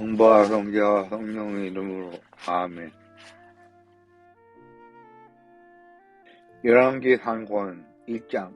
성부와 성자와 성령의 이름으로 아멘. 열왕기 상권 1장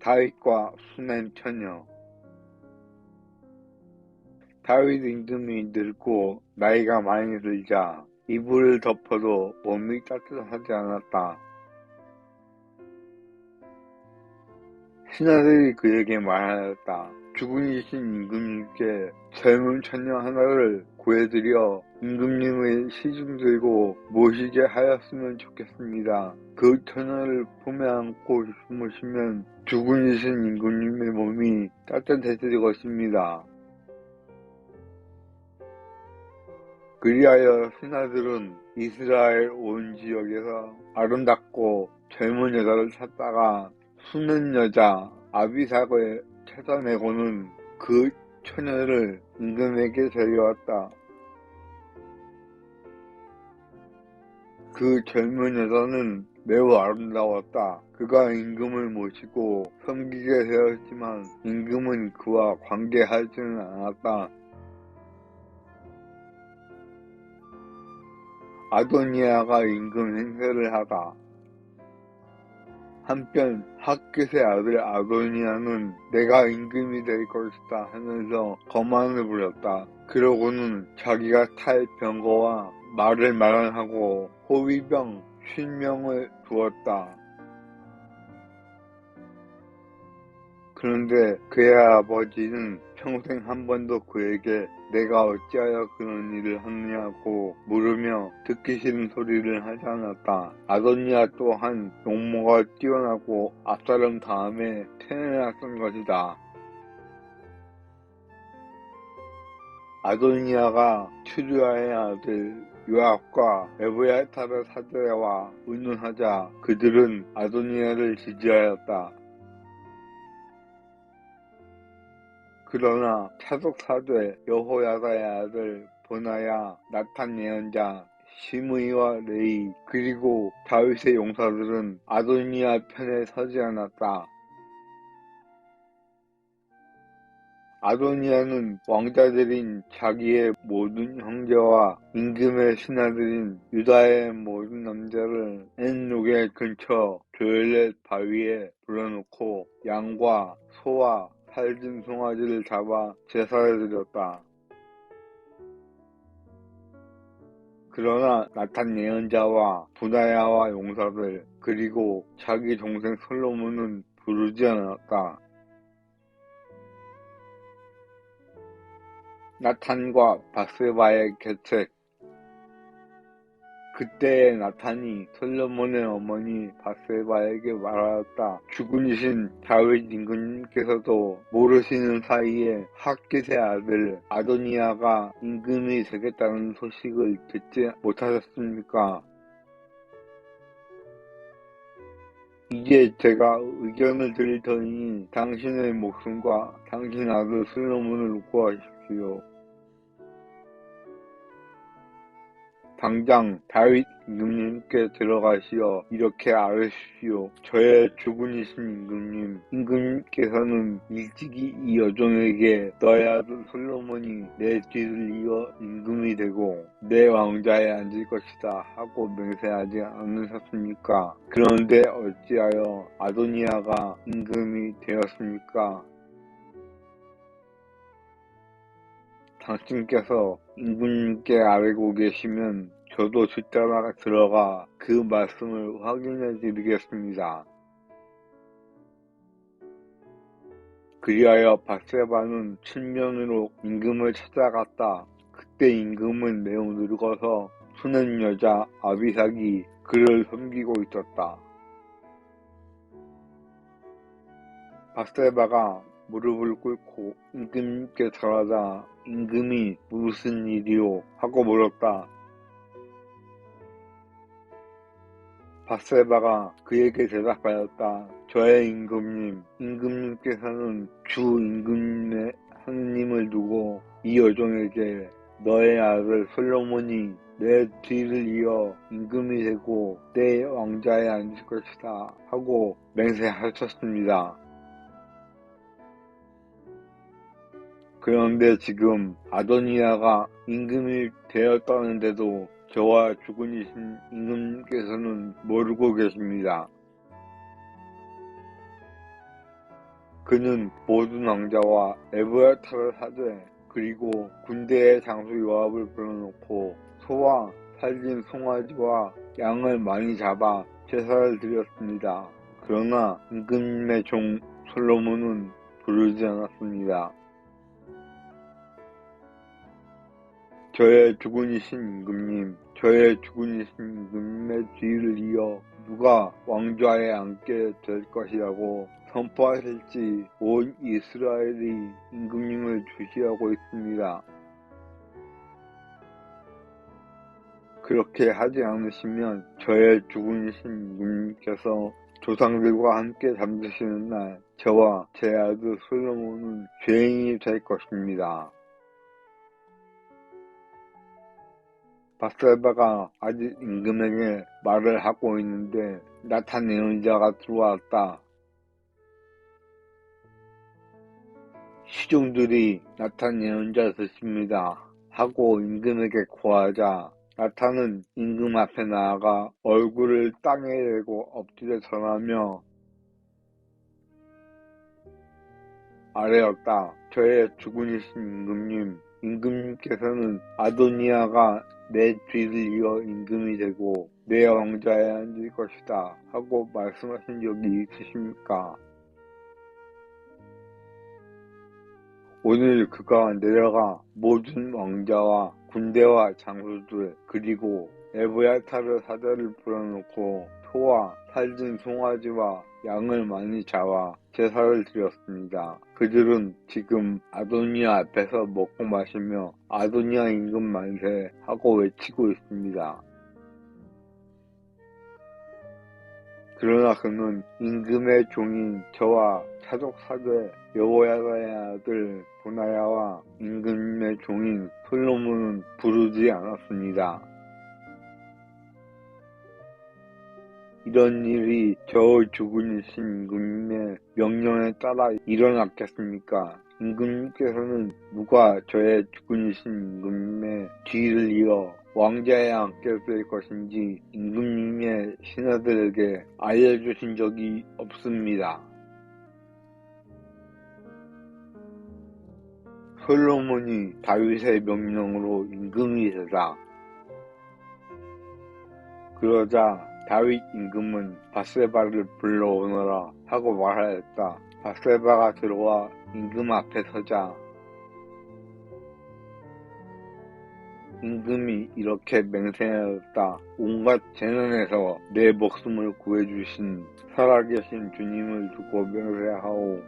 다윗과 수낸 처녀 다윗 임금이 늙고 나이가 많이 들자 이불을 덮어도 몸이 따뜻하지 않았다. 신하들이 그에게 말하였다. 죽은이신 임금님께 젊은 처녀 하나를 구해드려 임금님의 시중 들고 모시게 하였으면 좋겠습니다. 그 처녀를 품에 안고 주무시면 죽은이신 임금님의 몸이 따뜻해질 것입니다. 그리하여 신하들은 이스라엘 온 지역에서 아름답고 젊은 여자를 찾다가 수는 여자 아비삭을 찾아내고는 그 처녀를 임금에게 데려왔다. 그 젊은 여자는 매우 아름다웠다. 그가 임금을 모시고 섬기게 되었지만 임금은 그와 관계하지는 않았다. 아도니아가 임금 행세를 하다. 한편 학겟의 아들 아도니아는 내가 임금이 될 것이다 하면서 거만을 부렸다. 그러고는 자기가 탈 병거와 말을 마련하고 호위병 쉰명을 두었다. 그런데 그의 아버지는 평생 한 번도 그에게 내가 어찌하여 그런 일을 하느냐고 물으며 듣기 싫은 소리를 하지 않았다. 아도니아 또한 용모가 뛰어나고 압사름 다음에 태어났던 것이다. 아도니아가 추르아의 아들 요압과 에브야타르 사제와 의논하자 그들은 아도니아를 지지하였다. 그러나 사제 여호야다의 아들 보나야 나탄 예언자 시므이와 레이 그리고 다윗의 용사들은 아도니아 편에 서지 않았다. 아도니아는 왕자들인 자기의 모든 형제와 임금의 신하들인 유다의 모든 남자를 엔록의 근처 조엘렛 바위에 불러놓고 양과 소와 살진 송아지를 잡아 제사를 드렸다. 그러나 나탄 예언자와 부다야와 용사들 그리고 자기 동생 솔로몬은 부르지 않았다. 나탄과 바세바의 계책 그때의 나탄이 솔로몬의 어머니 바세바에게 말하였다. 죽은이신 다윗 임금님께서도 모르시는 사이에 학깃의 아들 아도니아가 임금이 되겠다는 소식을 듣지 못하셨습니까? 이제 제가 의견을 드릴 터니 당신의 목숨과 당신 아들 솔로몬을 구하십시오. 당장 다윗 임금님께 들어가시어 이렇게 아뢰십시오. 저의 죽은이신 임금님, 임금님께서는 일찍이 이 여종에게 너의 아들 솔로몬이 내 뒤를 이어 임금이 되고 내 왕자에 앉을 것이다 하고 맹세하지 않으셨습니까? 그런데 어찌하여 아도니아가 임금이 되었습니까? 당신께서 임금님께 아뢰고 계시면 저도 뒷담화 들어가 그 말씀을 확인해 드리겠습니다. 그리하여 바세바는 친면으로 임금을 찾아갔다. 그때 임금은 매우 늙어서 수는 여자 아비삭이 그를 섬기고 있었다. 바세바가 무릎을 꿇고 임금님께 절하자 임금이 무슨 일이오 하고 물었다. 바세바가 그에게 대답하였다. 저의 임금님, 임금님께서는 주 임금님의 하느님을 두고 이 여종에게 너의 아들 솔로몬이 내 뒤를 이어 임금이 되고 내 왕자에 앉을 것이다 하고 맹세하셨습니다. 그런데 지금 아도니아가 임금이 되었다는데도 저와 주군이신 임금님께서는 모르고 계십니다. 그는 모든 왕자와 에브라타를 사되 그리고 군대의 장수 요압을 불러놓고 소와 살진 송아지와 양을 많이 잡아 제사를 드렸습니다. 그러나 임금님의 종 솔로몬은 부르지 않았습니다. 저의 주군이신 임금님, 저의 주군이신 임금님의 뒤를 이어 누가 왕좌에 앉게 될 것이라고 선포하실지 온 이스라엘이 임금님을 주시하고 있습니다. 그렇게 하지 않으시면 저의 주군이신 임금님께서 조상들과 함께 잠드시는 날 저와 제 아들 솔로몬은 죄인이 될 것입니다. 바세바가 아직 임금에게 말을 하고 있는데 나탄 예언자가 들어왔다. 시종들이 나탄 예언자 듣습니다. 하고 임금에게 고하자 나탄은 임금 앞에 나아가 얼굴을 땅에 대고 엎드려 전하며 아뢰었다. 저의 주군이신 임금님, 임금님께서는 아도니아가 내 뒤를 이어 임금이 되고 내 왕자에 앉을 것이다 하고 말씀하신 적이 있으십니까? 오늘 그가 내려가 모든 왕자와 군대와 장수들 그리고 에브야타르 사자를 불어놓고 소와 살진 송아지와 양을 많이 잡아 제사를 드렸습니다. 그들은 지금 아도니아 앞에서 먹고 마시며 아도니아 임금 만세 하고 외치고 있습니다. 그러나 그는 임금의 종인 저와 차족 사제 여호야다의 아들 보나야와 임금의 종인 솔로몬은 부르지 않았습니다. 이런 일이 저 주군이신 임금님의 명령에 따라 일어났겠습니까? 임금님께서는 누가 저의 주군이신 임금님의 뒤를 이어 왕자에 앉게 될 것인지 임금님의 신하들에게 알려주신 적이 없습니다. 솔로몬이 다윗의 명령으로 임금이 되다. 그러자 다윗 임금은 바세바를 불러오너라 하고 말하였다. 바세바가 들어와 임금 앞에 서자 임금이 이렇게 맹세하였다. 온갖 재난에서 내 목숨을 구해주신 살아계신 주님을 두고 맹세하오.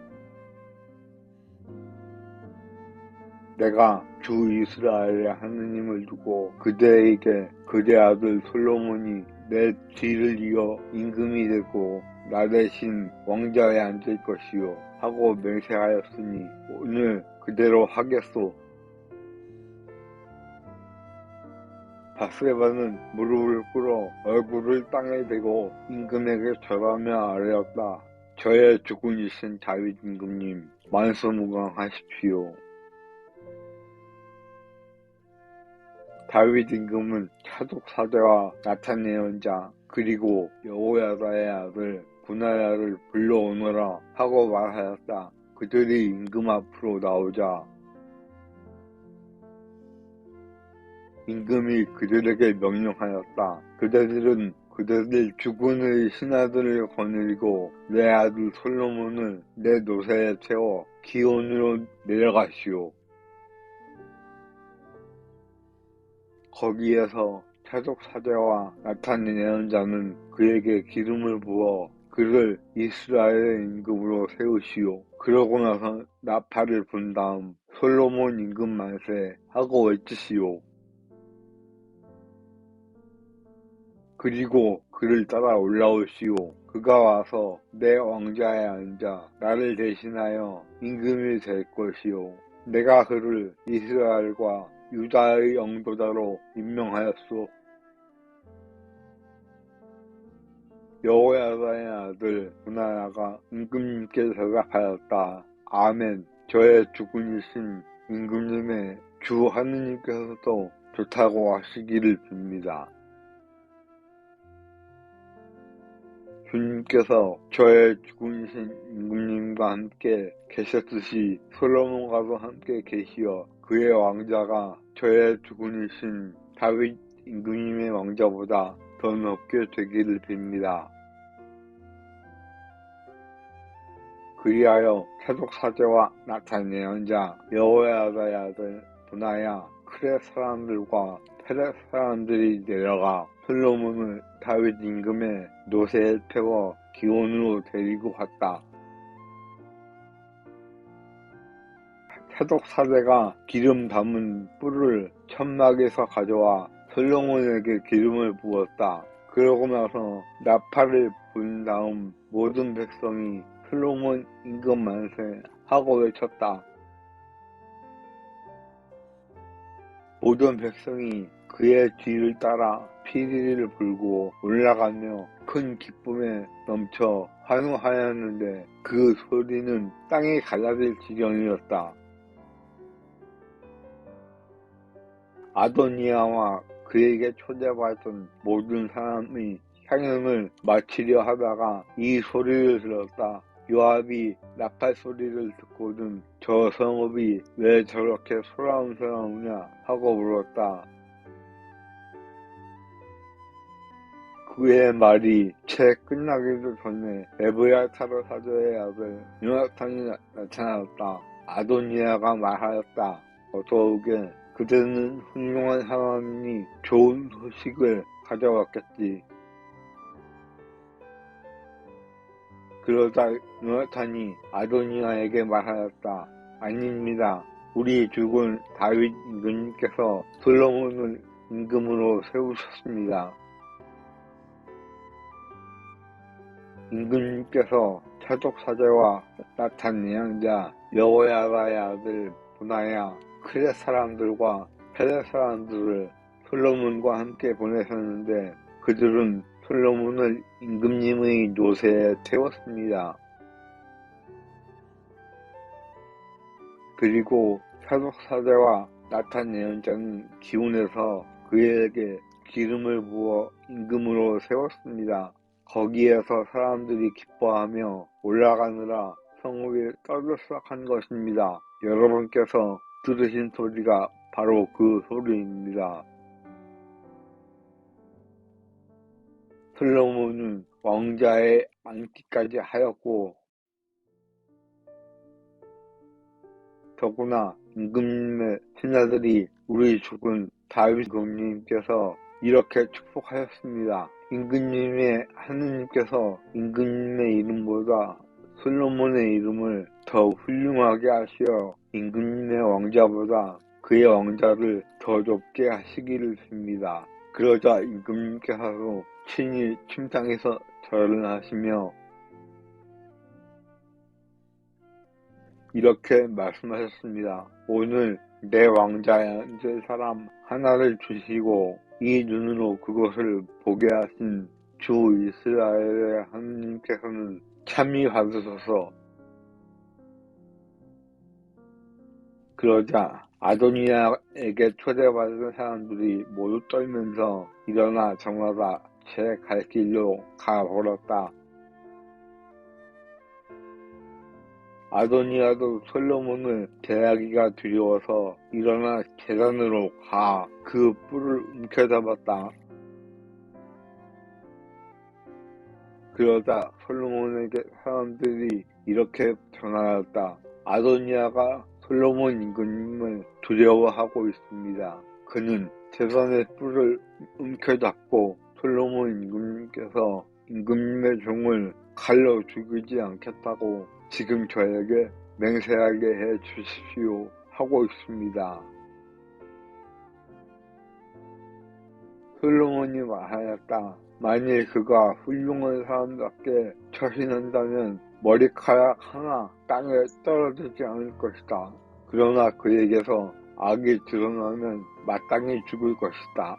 내가 주 이스라엘의 하느님을 두고 그대에게 그대 아들 솔로몬이 내 뒤를 이어 임금이 되고 나 대신 왕자에 앉을 것이요 하고 맹세하였으니 오늘 그대로 하겠소. 바스레바는 무릎을 꿇어 얼굴을 땅에 대고 임금에게 절하며 아뢰었다. 저의 주군이신 다윗 임금님 만소무강하십시오. 다윗 임금은 차독 사대와 나탄 예언자 그리고 여호야다의 아들 구나야를 불러오너라 하고 말하였다. 그들이 임금 앞으로 나오자 임금이 그들에게 명령하였다. 그들은 그들을 주군의 신하들을 거느리고 내 아들 솔로몬을 내 노새에 채워 기온으로 내려가시오. 거기에서 차족 사제와 나탄 예언자는 그에게 기름을 부어 그를 이스라엘의 임금으로 세우시오. 그러고 나서 나팔을 분 다음 솔로몬 임금 만세 하고 외치시오. 그리고 그를 따라 올라오시오. 그가 와서 내 왕자에 앉아 나를 대신하여 임금이 될 것이오. 내가 그를 이스라엘과 유다의 영도자로 임명하였소. 여호야다의 아들 분하야가 임금님께서가 하였다. 아멘. 저의 주군이신 임금님의 주 하느님께서도 좋다고 하시기를 빕니다. 주님께서 저의 주군이신 임금님과 함께 계셨듯이 솔로몬과도 함께 계시어 그의 왕자가 저의 주군이신 다윗 임금님의 왕자보다 더 높게 되기를 빕니다. 그리하여 태독 사제와 나탄 예언자 여호야다의 아들 분하야 크레 사람들과 페렛 사람들이 내려가 솔로몬을 다윗 임금의 노새에 태워 기온으로 데리고 갔다. 태독 사제가 기름 담은 뿔을 천막에서 가져와 솔로몬에게 기름을 부었다. 그러고 나서 나팔을 분 다음 모든 백성이 솔로몬 임금 만세 하고 외쳤다. 모든 백성이 그의 뒤를 따라 피리를 불고 올라가며 큰 기쁨에 넘쳐 환호하였는데 그 소리는 땅에 갈라질 지경이었다. 아도니아와 그에게 초대받은 모든 사람이 향연을 마치려 하다가 이 소리를 들었다. 요압이 나팔 소리를 듣고는 저 성읍이 왜 저렇게 소란스러우냐 하고 물었다. 그의 말이 채 끝나기도 전에 에브야타로 사조의 아들 요나탄이 나타났다. 아도니아가 말하였다. 어서 오게 그대는 훌륭한 사람이니 좋은 소식을 가져왔겠지. 그러자 요나탄이 아도니아에게 말하였다. 아닙니다. 우리 죽은 다윗 임금님께서 솔로몬을 임금으로 세우셨습니다. 임금님께서 차독 사제와 나탄 예언자 여호야다의 아들 분하야 크레 사람들과 페레 사람들을 솔로몬과 함께 보내셨는데 그들은 솔로몬을 임금님의 노새에 태웠습니다. 그리고 사독 사제와 나탄 예언자는 기운에서 그에게 기름을 부어 임금으로 세웠습니다. 거기에서 사람들이 기뻐하며 올라가느라 성읍이 떠들썩한 것입니다. 여러분께서 들으신 소리가 바로 그 소리입니다. 솔로몬은 왕자의 앉기까지 하였고 더구나 임금님의 신하들이 우리 죽은 다윗 공님께서 이렇게 축복하였습니다. 임금님의 하느님께서 임금님의 이름보다 솔로몬의 이름을 더 훌륭하게 하시어 임금님의 왕자보다 그의 왕자를 더 높게 하시기를 빕니다. 그러자 임금님께서도 친히 침상에서 절을 하시며 이렇게 말씀하셨습니다. 오늘 내 앉을 사람 하나를 주시고 이 눈으로 그것을 보게 하신 주 이스라엘의 하느님께서는 참이 받으소서. 그러자 아도니아에게 초대받은 사람들이 모두 떨면서 일어나 저마다 제 갈 길로 가버렸다. 아도니아도 솔로몬을 대하기가 두려워서 일어나 계단으로 가 그 뿔을 움켜잡았다. 그러자 솔로몬에게 사람들이 이렇게 전하였다. 아도니아가 솔로몬 임금님을 두려워하고 있습니다. 그는 재산의 뿔을 움켜잡고 솔로몬 임금님께서 임금님의 종을 칼로 죽이지 않겠다고 지금 저에게 맹세하게 해 주십시오 하고 있습니다. 솔로몬이 말하였다. 만일 그가 훌륭한 사람답게 처신한다면 머리카락 하나 땅에 떨어지지 않을 것이다. 그러나 그에게서 악이 드러나면 마땅히 죽을 것이다.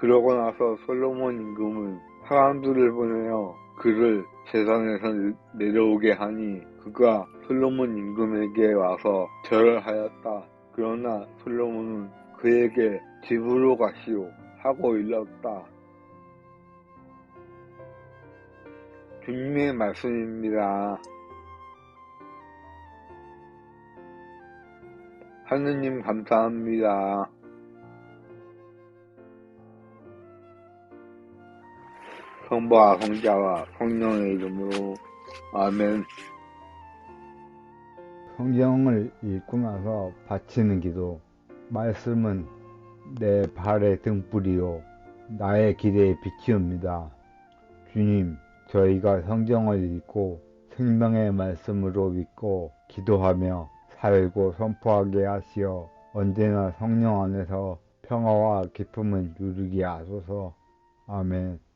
그러고 나서 솔로몬 임금은 사람들을 보내어 그를 재산에서 내려오게 하니 그가 솔로몬 임금에게 와서 절을 하였다. 그러나 솔로몬은 그에게 집으로 가시오 하고 일렀다. 주님의 말씀입니다. 하느님 감사합니다. 성부와 성자와 성령의 이름으로 아멘. 성경을 읽고 나서 바치는 기도. 말씀은 내 발의 등불이요 나의 길의 빛이옵니다. 주님, 저희가 성경을 읽고 생명의 말씀으로 믿고 기도하며 살고 선포하게 하시어 언제나 성령 안에서 평화와 기쁨을 누리게 하소서. 아멘.